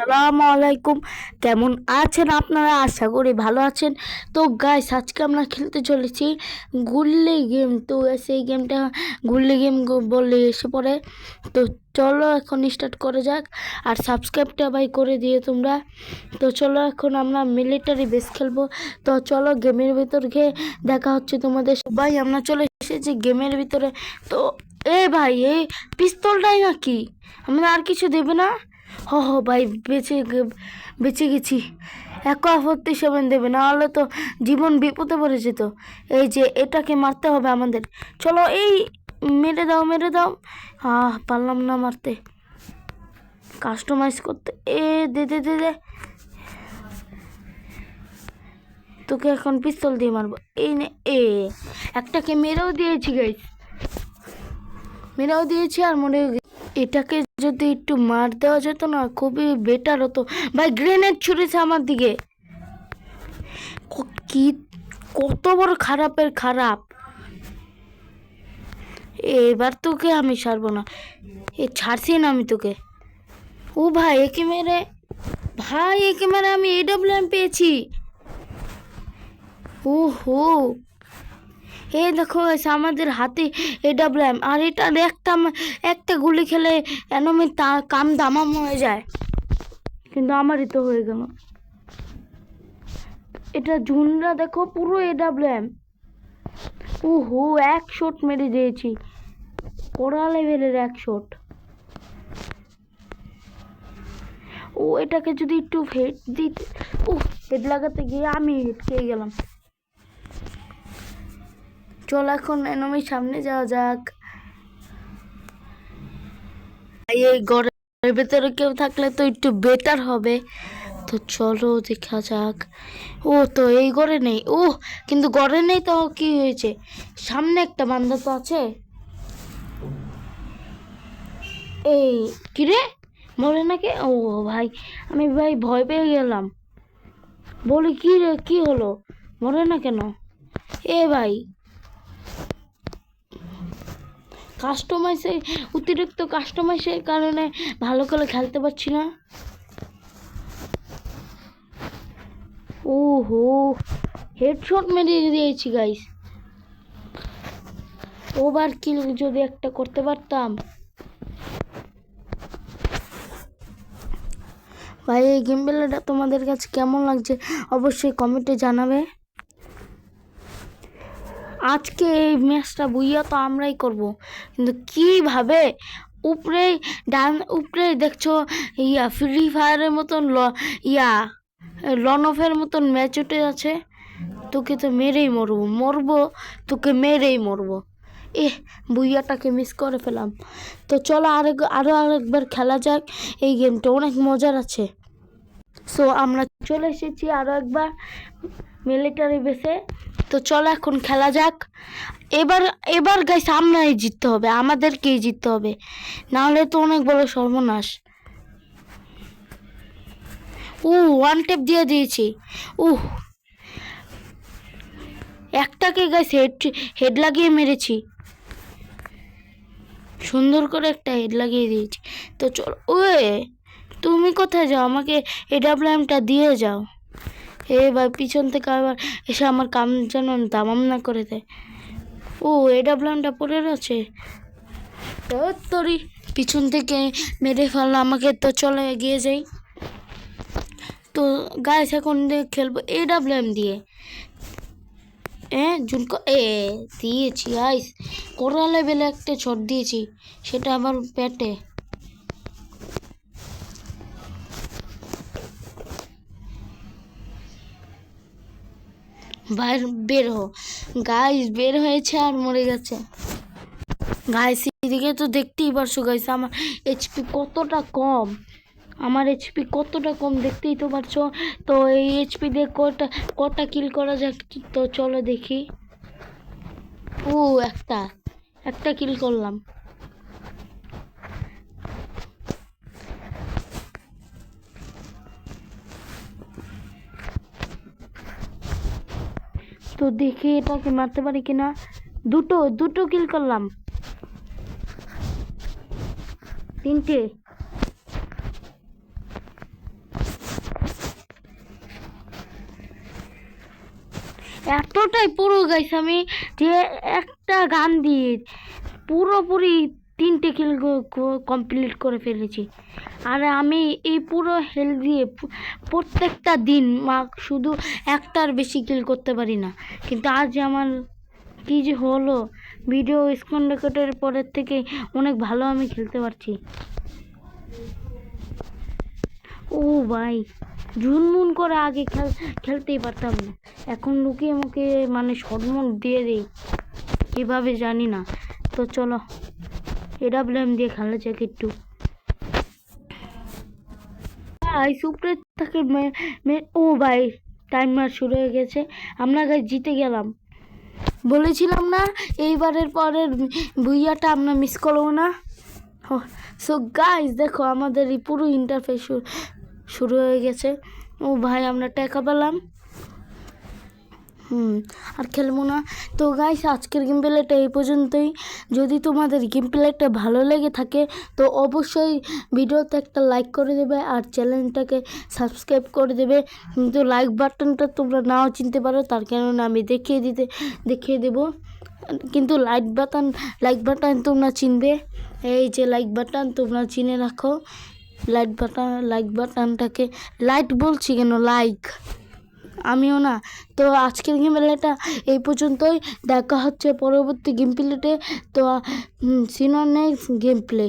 আসসালামু আলাইকুম। কেমন আছেন আপনারা? আশা করি ভালো আছেন। তো গাইস আজকে আমরা খেলতে চলেছি গুল্লি গেম তো সেই গেমটা গুল্লি গেম বললে এসে পড়ে। তো চলো এখন স্টার্ট করে যাক। আর সাবস্ক্রাইবটা ভাই করে দিয়ে তোমরা। তো চলো এখন আমরা মিলিটারি বেস খেলব। তো চলো গেমের ভিতর গিয়ে দেখা হচ্ছে তোমাদের সবাই। আমরা চলে এসেছি গেমের ভিতরে। তো এ ভাই এই পিস্তলটাই নাকি? আমরা আর কিছু দেবে না? হ ভাই, বেঁচে বেঁচে গেছি। এক আপত্তি সেভেন দেবে না হলে তো জীবন বিপদে পড়ে যেত। এই যে, এটাকে মারতে হবে আমাদের। চলো, এই, মেরে দাও মেরে দাও। আহ, পারলাম না মারতে। কাস্টমাইজ করতে। এ, দে দে দে দে। তোকে এখন পিস্তল দিয়ে মারবো। এই নে, এ, একটাকে মেরেও দিয়েছি গাইস মেরেও দিয়েছি আর মরে এটাকে যদি একটু মার দেওয়া যেত না, খুবই বেটার হতো। ভাই গ্রেনেড ছুড়েছে আমার দিকে। ক- কত বড় খারাপের খারাপ। এবার তোকে আমি ছাড়বো না। এ, ছাড়ছি না আমি তোকে। ও ভাই একে মেরে? ভাই একে মেরে? আমি এডব্লিউএম পেয়েছি। ও হো এই দেখো আমাদের হাতে এডাব্লিউএম আর এটা একটা একটা গুলি খেলে এনমি তা কাম দামাম হয়ে যায়। কিন্তু আমারই তো হয়ে গেল। এটা ঝুনরা দেখো, পুরো এডাব্লিউএম ও হো এক শট মেরে দিয়েছি। কড়া লেভেলের এক শট ও, এটাকে যদি একটু হেড দিতে ও হেড লাগাতে গিয়ে আমি হেড খেয়ে গেলাম। চল এখন এনমির সামনে যাওয়া যাক। এই ঘরের ভেতরে কেউ থাকলে তো একটু বেটার হবে। তো চলো দেখা যাক। ও তো এই ঘরে নেই। ও কিন্তু ঘরে নেই তো কি হয়েছে? সামনে একটা বান্ধা তো আছে। এই কিরে মরে নাকি? ও ভাই, আমি ভাই ভয় পেয়ে গেলাম। বলি, কি রে, কি হলো? মরে না কেন? এ ভাই কাস্টমাইজে অতিরিক্ত কাস্টমাইজের কারণে ভালো করে খেলতে পারছি না। ও হো হেডশট মেরে দিয়েছি গাইস ওভার কিল যদি একটা করতে পারতাম। ভাই, এই গেম বেলাটা তোমাদের কাছে কেমন লাগছে? অবশ্যই কমেন্টে জানাবে। আজকে এই ম্যাচটা বুইয়া তো আমরাই করব। কিন্তু কীভাবে? উপরে ডান, উপরে দেখছ, ইয়া ফ্রি ফায়ারের মতন ল- ইয়া লন অফের মতন ম্যাচ উঠে আছে। তোকে তো মেরেই মরবো মরবো, তোকে মেরেই মরবো। এ বুইয়াটাকে মিস করে ফেলাম। তো চলো আরেক আরও আরেকবার খেলা যাক এই গেমটা অনেক মজার আছে। সো আমরা চলে এসেছি আরও একবার মিলিটারি বেসে তো চলো এখন খেলা যাক। এবার এবার গাইস আমরাই জিততে হবে, আমাদেরকেই জিততে হবে। না হলে তো অনেক বড় সর্বনাশ। ও ওয়ান টেপ দিয়ে দিয়েছি। উহ একটাকে গাইস হেড হেড লাগিয়ে মেরেছি। সুন্দর করে একটা হেড লাগিয়ে দিয়েছি। তো চলো, ওয়ে, তুমি কোথায় যাও? আমাকে এডাব্লিউএমটা দিয়ে যাও। এ ভাই পিছন থেকে আবার এসে আমার কাম যেন দামাম না করে দেয়। ও এডাব্লিউএমটা পড়ে আছে তোরই পিছন থেকে মেরে ফেলল, আমাকে তো চলে এগিয়ে যাই। তো গাইস এখন খেলব এডাব্লিউএম দিয়ে। এ, জুনকো, এ, দিয়েছি আইস কড়া লেভেলে একটা ছট দিয়েছি, সেটা আবার পেটে বের হো গাইস বের হয়েছে আর মরে গেছে। গাইস এদিকে তো দেখতেই পারছ গাইস আমার এইচপি কতটা কম। আমার এইচপি কতটা কম দেখতেই তো পারছ। তো এই এইচপি দিয়ে কটা কটা কিল করা যাক তো চলো দেখি। ও, একটা। একটা কিল করলাম। তো দেখে এটাকে মারতে পারি কিনা? দুটো দুটো কিল করলাম। তিনটে। এতটাই পুরো গাইছে আমি যে একটা গান দিয়ে পুরোপুরি তিনটে কিল কমপ্লিট করে ফেলেছি। আর আমি এই পুরো হেল দিয়ে প্রত্যেকটা দিন মা, শুধু একটার বেশি কিল করতে পারি না। কিন্তু আজ আমার কী যে হলো ভিডিও স্ক্রিন রেকর্ডের পরের থেকে অনেক ভালো আমি খেলতে পারছি। ও ভাই ঝুনমুন করে আগে খেল, খেলতেই পারতাম না। এখন লুকিয়ে মুখে মানে শটমন দিয়ে দেই কীভাবে জানি না। তো চলো এটা ব্লেম দিয়ে খেলা যাক একটু। ভাই সুপ্রে থাকে ও ভাই, টাইমার শুরু হয়ে গেছে, আমরা গাই জিতে গেলাম। বলেছিলাম না, এইবারের পরের ভুইয়াটা আমরা মিস করব না? সো গাইস দেখো আমাদের এই পুরো ইন্টারফেস শুরু হয়ে গেছে। ও ভাই, আমরা টেকা পেলাম। হুম, আর খেলব না। তো গাইস আজকের গেম প্লেটা এই পর্যন্তই। যদি তোমাদের গেম প্লেটা ভালো লেগে থাকে, তো অবশ্যই ভিডিওতে একটা লাইক করে দেবে আর চ্যানেলটাকে সাবস্ক্রাইব করে দেবে। কিন্তু লাইক বাটনটা তোমরা নাও চিনতে পারো, তার কারণে আমি দেখিয়ে দিতে, দেখিয়ে দেবো। কিন্তু লাইক বাটন লাইক বাটন তোমরা চিনবে। এই যে লাইক বাটন তোমরা চিনে রাখো। লাইট বাটন লাইক বাটনটাকে লাইট বলছি কেন লাইক আমিও না। তো আজকের গেম প্লেটা এই পর্যন্তই। দেখা হচ্ছে পরবর্তী গেম প্লেটে তো। সিনো নেক্সট গেম প্লে